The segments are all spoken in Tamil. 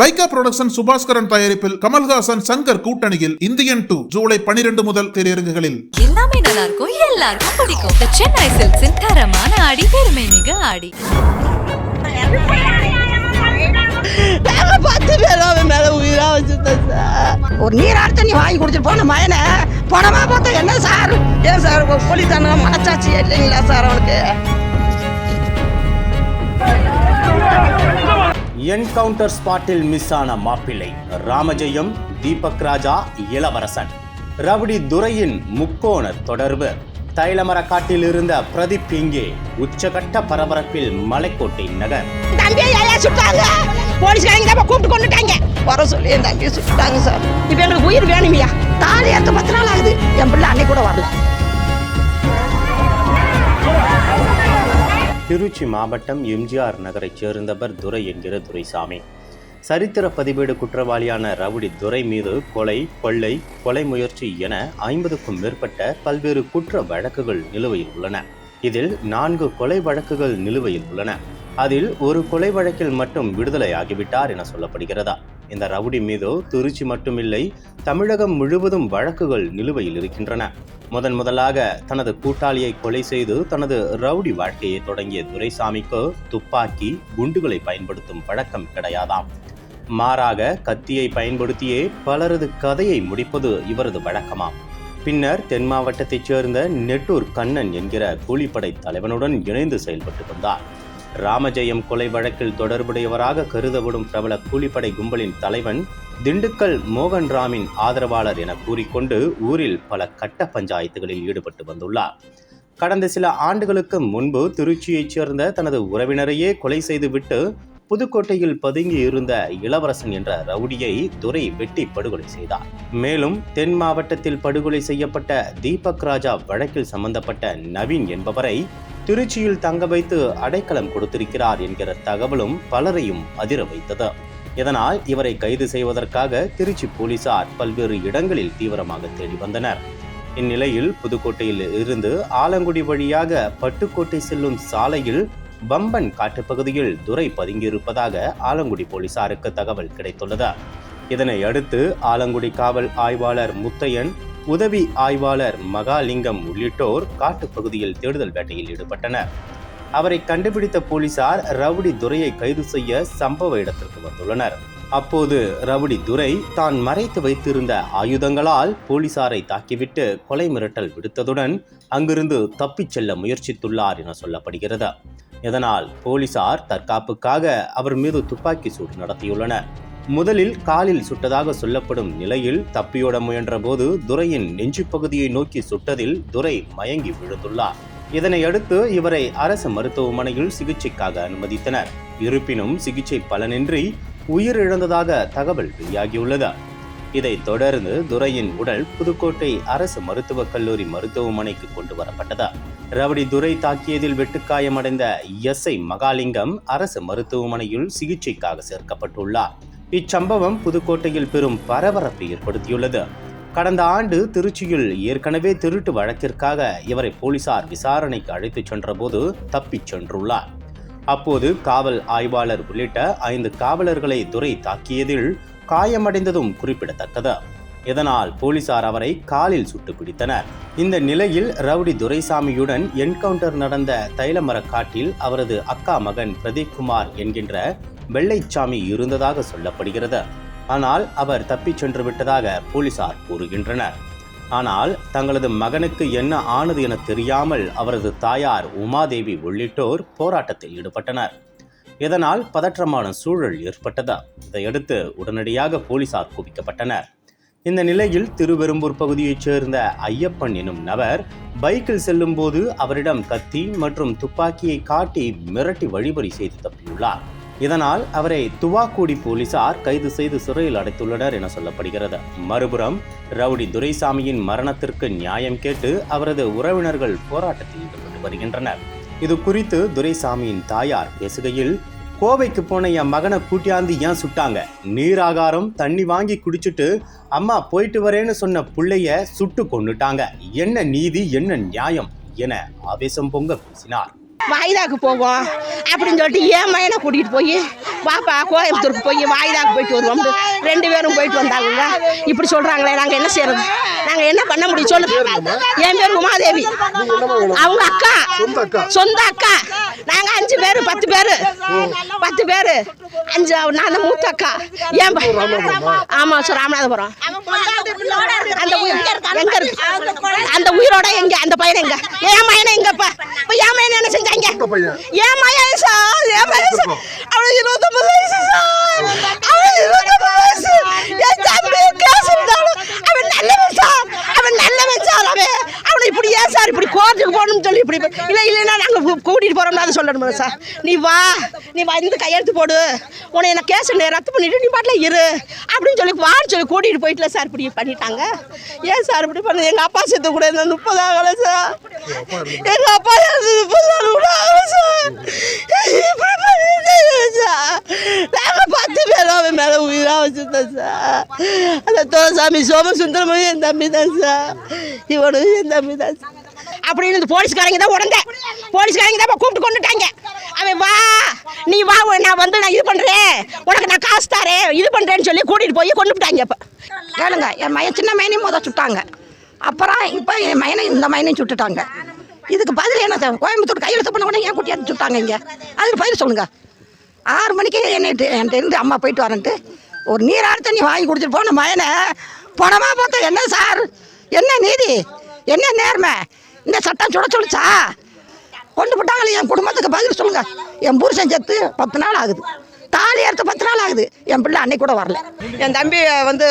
லைகா புரொடக்ஷன் சுபாஸ்கரன் தயாரிப்பில் கமல்ஹாசன் சங்கர் கூட்டணியில் இந்தியன் டூ ஜூலை பனிரெண்டு முதல் திரையரங்குகளில். எல்லாமே நல்லா இருக்கும் எல்லாருக்கும் பிடிக்கும். சென்னை சில்க்ஸின் தரமான ஆடி பெருமை மிக ஆடி. நாங்க பத்து பேரும் அவன் மேல உயிரா வச்சிருந்தேன் சார். ஒரு நீராட்டு தண்ணி வாங்கி குடிச்சிட்டு போன மயனை பணமா பார்த்தா என்ன சார்? ஏன் சார் போலீஸ்தான மனச்சாட்சி இல்லைங்களா சார் அவனுக்கு? என்கவுண்டர் ஸ்பாட்டில் மிஸ் ஆன மாப்பிள்ளை ராமஜெயம் தீபக் ராஜா இளவரசன். ரவுடி துரையின் முக்கோண தொடர்பு. தைலமரக்காட்டில் இருந்த பிரதீப் இங்கே உச்சகட்ட பரபரப்பில் மலைக்கோட்டை நகர். சுட்டாங்க? கூப்பிட்டு கொண்டுட்டாங்க. வர சொல்லி என் தம்பியை சுட்டாங்க சார். இப்போ எங்களுக்கு உயிர் வேணுமையா. தாலி எடுத்து பத்து நாள் ஆகுது. என் பிள்ளை அன்னைக்கு கூட வரல. திருச்சி மாவட்டம் எம்ஜிஆர் நகரைச் சேர்ந்தவர் துரை என்கிற துரைசாமி. சரித்திர பதிவேடு குற்றவாளியான ரவுடி துரை மீது கொலை கொள்ளை கொலை முயற்சி என ஐம்பதுக்கும் மேற்பட்ட பல்வேறு குற்ற வழக்குகள் நிலுவையில் உள்ளன. இதில் நான்கு கொலை வழக்குகள் நிலுவையில் உள்ளன. அதில் ஒரு கொலை வழக்கில் மட்டும் விடுதலை ஆகிவிட்டார் என சொல்லப்படுகிறதா? இந்த ரவுடி மீது திருச்சி மட்டுமில்லை தமிழகம் முழுவதும் வழக்குகள் நிலுவையில் இருக்கின்றன. முதன் முதலாக தனது கூட்டாளியை கொலை செய்து தனது ரவுடி வாழ்க்கையை தொடங்கிய துரைசாமிக்கு துப்பாக்கி குண்டுகளை பயன்படுத்தும் பழக்கம் கிடையாதாம். மாறாக கத்தியை பயன்படுத்தியே பலரது கதையை முடிப்பது இவரது வழக்கமாம். பின்னர் தென் மாவட்டத்தைச் சேர்ந்த நெட்டூர் கண்ணன் என்கிற கூலிப்படை தலைவனுடன் இணைந்து செயல்பட்டு வந்தார் ராமஜெயம் கொலை வழக்கில் தொடர்புடையவராக கருதப்படும் பிரபல கூலிப்படை கும்பலின் தலைவன் திண்டுக்கல் மோகன் ராமின் ஆதரவாளர் என கூறிக்கொண்டு ஊரில் பல கட்ட பஞ்சாயத்துகளில் ஈடுபட்டு வந்துள்ளார். கடந்த சில ஆண்டுகளுக்கு முன்பு திருச்சியைச் சேர்ந்த தனது உறவினரையே கொலை செய்துவிட்டு புதுக்கோட்டையில் பதுங்கி இருந்த இளவரசன் என்ற ரவுடியை துரை வெட்டி படுகொலை செய்தார். மேலும் தென் மாவட்டத்தில் படுகொலை செய்யப்பட்ட தீபக் ராஜா வழக்கில் சம்பந்தப்பட்ட நவீன் என்பவரை திருச்சியில் தங்க வைத்து அடைக்கலம் கொடுத்திருக்கிறார் என்கிற தகவலும் பலரையும் அதிர வைத்தது. இதனால் இவரை கைது செய்வதற்காக திருச்சி போலீசார் பல்வேறு இடங்களில் தீவிரமாக தேடி வந்தனர். இந்நிலையில் புதுக்கோட்டையில் இருந்து ஆலங்குடி வழியாக பட்டுக்கோட்டை செல்லும் சாலையில் பம்பன் காட்டுப்பகுதியில் துரை பதுங்கியிருப்பதாக ஆலங்குடி போலீசாருக்கு தகவல் கிடைத்துள்ளது. இதனை அடுத்து ஆலங்குடி காவல் ஆய்வாளர் முத்தையன் உதவி ஆய்வாளர் மகாலிங்கம் உள்ளிட்டோர் காட்டுப்பகுதியில் தேடுதல் வேட்டையில் ஈடுபட்டனர். அவரை கண்டுபிடித்த போலீசார் ரவுடி துரையை கைது செய்ய சம்பவ இடத்திற்கு வந்துள்ளனர். அப்போது ரவுடி துரை தான் மறைத்து வைத்திருந்த ஆயுதங்களால் போலீசாரை தாக்கிவிட்டு கொலை மிரட்டல் விடுத்ததுடன் அங்கிருந்து தப்பிச் செல்ல முயற்சித்துள்ளார் என சொல்லப்படுகிறது. இதனால் போலீசார் தற்காப்புக்காக அவர் மீது துப்பாக்கி சூடு நடத்தியுள்ளனர். முதலில் காலில் சுட்டதாக சொல்லப்படும் நிலையில் தப்பியோட முயன்றபோது துரையின் நெஞ்சு பகுதியை நோக்கி சுட்டதில் துரை மயங்கி விழுந்துள்ளார். இதனையடுத்து இவரை அரசு மருத்துவமனையில் சிகிச்சைக்காக அனுமதித்தனர். இருப்பினும் சிகிச்சை பலனின்றி உயிரிழந்ததாக தகவல் வெளியாகியுள்ளது. இதைத் தொடர்ந்து துரையின் உடல் புதுக்கோட்டை அரசு மருத்துவக் கல்லூரி மருத்துவமனைக்கு கொண்டு வரப்பட்டது. ரவுடி துரை தாக்கியதில் வெட்டுக்காயமடைந்த எஸ் ஐ மகாலிங்கம் அரசு மருத்துவமனையில் சிகிச்சைக்காக சேர்க்கப்பட்டுள்ளார். இச்சம்பவம் புதுக்கோட்டையில் பெரும் பரபரப்பை ஏற்படுத்தியுள்ளது. கடந்த ஆண்டு திருச்சியில் ஏற்கனவே திருட்டு வழக்கிற்காக இவரை போலீசார் விசாரணைக்கு அழைத்துச் சென்றபோது தப்பிச் சென்றுள்ளார். அப்போது காவல் ஆய்வாளர் உள்ளிட்ட ஐந்து காவலர்களை துரை தாக்கியதில் காயமடைந்ததும் குறிப்பிடத்தக்கது. இதனால் போலீசார் அவரை காலில் சுட்டு பிடித்தனர். இந்த நிலையில் ரவுடி துரைசாமியுடன் என்கவுண்டர் நடந்த தைலமரக்காட்டில் அவரது அக்கா மகன் பிரதீப் என்கின்ற வெள்ளைச்சாமி இருந்ததாக சொல்லப்படுகிறது. ஆனால் அவர் தப்பிச் சென்று விட்டதாக போலீசார் கூறுகின்றனர். ஆனால் தங்களது மகனுக்கு என்ன ஆனது என தெரியாமல் அவரது தாயார் உமாதேவி உள்ளிட்டோர் போராட்டத்தில் ஈடுபட்டனர். இதனால் பதற்றமான சூழல் ஏற்பட்டது. இதையடுத்து உடனடியாக போலீசார் குவிக்கப்பட்டனர். இந்த நிலையில் திருவெரும்பூர் பகுதியைச் சேர்ந்த ஐயப்பன் எனும் நபர் பைக்கில் செல்லும்போது அவரிடம் கத்தி மற்றும் துப்பாக்கியை காட்டி மிரட்டி வழிபறி செய்து தப்பியுள்ளார். இதனால் அவரை துவாக்குடி போலீசார் கைது செய்து சிறையில் அடைத்துள்ளனர் என சொல்லப்படுகிறது. மறுபுறம் ரவுடி துரைசாமியின் மரணத்திற்கு நியாயம் கேட்டு அவரது உறவினர்கள் போராட்டத்தில் ஈடுபட்டு வருகின்றனர். இது குறித்து துரைசாமியின் தாயார் பேசுகையில் கோவைக்கு போன என் மகனை கூட்டியாந்து ஏன் சுட்டாங்க? நீராகாரம் தண்ணி வாங்கி குடிச்சிட்டு அம்மா போயிட்டு வரேன்னு சொன்ன பிள்ளைய சுட்டு கொண்டுட்டாங்க என்ன நீதி என்ன நியாயம்? என ஆவேசம் பொங்க பேசினார். வாய்தாக்கு போவோம் அப்படின்னு சொல்லிட்டு ஏன் மயனை கூட்டிகிட்டு போய் பாப்பா கோயம்புத்தூருக்கு போய் வாய்தாக்கு போயிட்டு வருவோம். ரெண்டு பேரும் போயிட்டு வந்தாங்க இப்படி சொல்கிறாங்களே நாங்கள் என்ன செய்யறது? நாங்கள் என்ன பண்ண முடியும் சொல்லு. என் பேர் உமாதேவி. அவங்க அக்கா. சொந்த அக்கா. நாங்கள் அஞ்சு பேர் பத்து பேர். பத்து பேர். அஞ்சு நான் மூத்த அக்கா. ஏன் ஆமாம் சார் ராமநாதபுரம். அந்த உயிர் இருக்கு? அந்த உயிரோட எங்கே? அந்த பையன் எங்கே? என் மயனை எங்கப்பா இப்ப என் மயனை என்ன செஞ்சாங்க என் மயன் சார் என் மயன் சார் அவனுக்கு இருபத்தொன்பது வயசு சார் அவனுக்கு இருபத்தொன்பது வயசு என் தம்பி கேஸ் இருந்தாலும் அவன் நல்லவன் சார் அவன் நல்லவன் சார் அவன் அவனை இப்படி ஏன் சார் இப்படி கோர்ட்டுக்கு போகணும்னு சொல்லி இப்படி இல்லை இல்லைன்னா நாங்கள் கூட்டிகிட்டு போகிறோம்னு அதை சொல்லணுமா சார்? நீ வா நீ வந்து கையெழுத்து போடு. உன்னை என்ன கேஸ் ரத்து பண்ணிவிட்டு நீ பாட்டில் இரு. அப்படின்னு சொல்லி வான்னு சொல்லி கூட்டிகிட்டு போயிட்டுல சார் இப்படி பண்ணிட்டாங்க. ஏன் சார் இப்படி பண்ணு எங்கள் அப்பா சேர்த்து கூட இருந்தால் முப்பது ஆகலை சார். எங்கள் அப்பா சேர்த்து முப்பது நாள் கூட ஆகலை சார். இப்படி பண்ணிட்டு சார். நாங்கள் பத்து பேர் அவன் மேலே உயிராக வச்சுருந்தோம் சார். அந்த தோசாமி சோமசுந்தரமும் என் தம்பி தான் சார். இவனும் என் தம்பி தான் சார். அப்படின்னு இந்த போலீஸ்காரங்க தான் உடந்தே. போலீஸ்காரங்க தான் கூப்பிட்டு கொண்டுட்டாங்க. அவன் வா நீ வா நான் வந்து நான் இது பண்ணுறேன் உனக்கு நான் காசு தரேன். இது பண்ணுறேன்னு சொல்லி கூட்டிகிட்டு போய் கொண்டு விட்டாங்க இப்போ. கேளுங்க என் மையன் சின்ன மையனையும் முத சுட்டாங்க. அப்புறம் இப்போ என் மையனை இந்த மையனையும் சுட்டுட்டாங்க. இதுக்கு பதில் என்ன கோயம்புத்தூர் கையெழுத்து பண்ண உடனே ஏன் கூட்டியாந்து சுட்டாங்க இங்கே? அதுக்கு பதில் சொல்லுங்கள் ஆறு மணிக்கு என்னை என்கிட்ட இருந்து அம்மா போயிட்டு வரேன்ட்டு ஒரு நீராறு தண்ணி வாங்கி கொடுத்துட்டு போன மயனை. பணமாக பார்த்தா என்ன சார்? என்ன நீதி? என்ன நேர்மை? இந்த சட்டம் சுட சொல்லிச்சா? கொண்டு போட்டாங்களே என் குடும்பத்துக்கு பதில் சொல்லுங்க. என் புருஷன் செத்து பத்து நாள் ஆகுது. தாலி எடுத்து பத்து நாள் ஆகுது. என் பிள்ளை அன்னைக்கு கூட வரல. என் தம்பி வந்து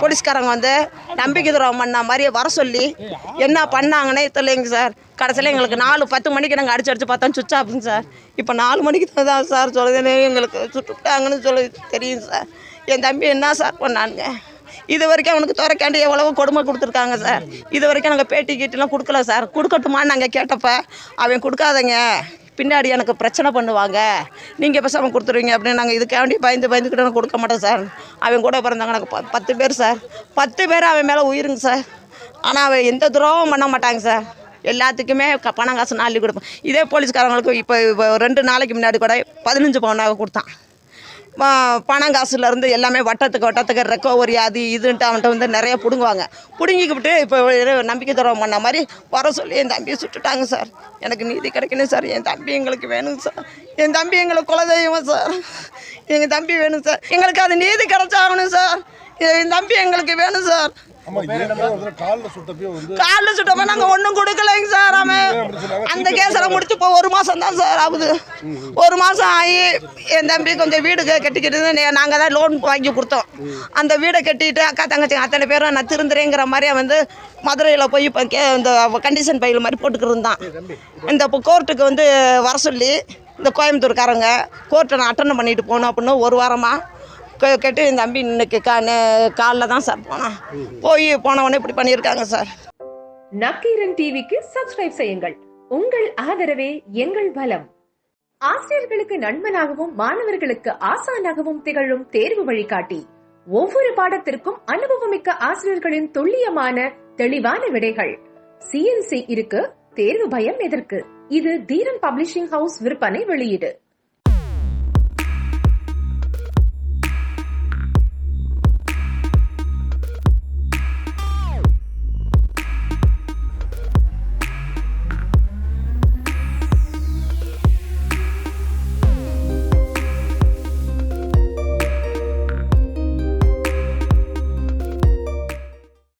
போலீஸ்காரங்க வந்து நம்பிக்கை துரோகம் பண்ண மாதிரி வர சொல்லி என்ன பண்ணாங்கன்னே தெரியலைங்க சார். கடைசியில் எங்களுக்கு நாலு பத்து மணிக்கு நாங்கள் அடிச்சு அடிச்சு பார்த்தோம் சுவிட்ச் ஆஃப்ங்க சார். இப்போ நாலு மணிக்கு தான் சார் சொல்லுதுன்னு எங்களுக்கு சுட்டுட்டாங்கன்னு சொல்லி தெரியும் சார். என் தம்பி என்ன சார் பண்ணானுங்க? இது வரைக்கும் அவனுக்கு துறைக்காண்டி எவ்வளவோ கொடுமை கொடுத்துருக்காங்க சார். இது வரைக்கும் நாங்கள் பேட்டி கீட்டிலாம் கொடுக்கல சார். கொடுக்கட்டுமான்னு நாங்கள் கேட்டப்ப அவன் கொடுக்காதங்க. பின்னாடி எனக்கு பிரச்சனை பண்ணுவாங்க. நீங்கள் எப்போ சமம் கொடுத்துருவீங்க அப்படின்னு நாங்கள் இதுக்காண்டி பயந்து பயந்துக்கிட்டு கொடுக்க மாட்டோம் சார். அவன் கூட பிறந்தாங்க எனக்கு ப- பத்து பேர் சார். பத்து பேர் அவன் மேலே உயிருங்க சார். ஆனால் அவன் எந்த துரோகம் பண்ண மாட்டாங்க சார். எல்லாத்துக்குமே க- பணம் காசு நாளி கொடுப்போம் இதே போலீஸ்காரங்களுக்கு இப்போ ரெண்டு நாளைக்கு முன்னாடி கூட பதினஞ்சு பவுனாக கொடுத்தான். பணம் காசுலேருந்து எல்லாமே வட்டத்துக்கு வட்டத்துக்கு ரெக்கவரி அது இதுன்ட்டு அவன்கிட்ட வந்து நிறைய பிடுங்குவாங்க. பிடுங்கிக்கிட்டு இப்போ நம்பிக்கை துரோகம் பண்ண மாதிரி வர சொல்லி என் தம்பியை சுட்டுட்டாங்க சார். எனக்கு நீதி கிடைக்கணும் சார். என் தம்பி எங்களுக்கு வேணும் சார். என் தம்பி எங்களுக்கு குலதெய்வம் சார். எங்கள் தம்பி வேணும் சார். எங்களுக்கு அது நீதி கிடைச்சாகணும் சார். என் தம்பி எங்களுக்கு வேணும் சார். கால்ல சுட்டப்ப நாங்கள் ஒன்றும் கொடுக்கலைங்க சார் அவன். அந்த கேஸில் முடிச்சு இப்போ ஒரு மாதம் தான் சார் ஆகுது. ஒரு மாதம் ஆகி என் தம்பி கொஞ்சம் வீடு கட்டிக்கிட்டு நாங்கள் தான் லோன் வாங்கி கொடுத்தோம். அந்த வீடை கட்டிட்டு அக்கா தங்கச்சி அத்தனை பேரும் நான் திருந்துறேங்கிற மாதிரியே வந்து மதுரையில் போய் இப்போ கே இந்த கண்டிஷன் பையில் மாதிரி போட்டுக்கிட்டு இருந்தான். இந்த இப்போ கோர்ட்டுக்கு வந்து வர சொல்லி இந்த கோயம்புத்தூர்காரங்க கோர்ட்டை நான் அட்டன் பண்ணிட்டு போகணும் அப்படின்னு ஒரு வாரமாக கேட்டு என் தம்பி இன்னைக்கு கா காலில் தான் சார் போனான் போய் போனவொடனே இப்படி பண்ணியிருக்காங்க சார். நக்கீரன் டிவிக்கு சப்ஸ்கிரைப் செய்யுங்கள். உங்கள் ஆதரவே எங்கள் பலம் ஆசிரியர்களுக்கு நண்பனாகவும் மாணவர்களுக்கு ஆசானாகவும் திகழும் தேர்வு வழிகாட்டி. ஒவ்வொரு பாடத்திற்கும் அனுபவமிக்க ஆசிரியர்களின் துல்லியமான தெளிவான விடைகள். சிஎன்சி இருக்கு தேர்வு பயம் எதற்கு? இது தீரன் பப்ளிஷிங் ஹவுஸ் விற்பனை வெளியீடு.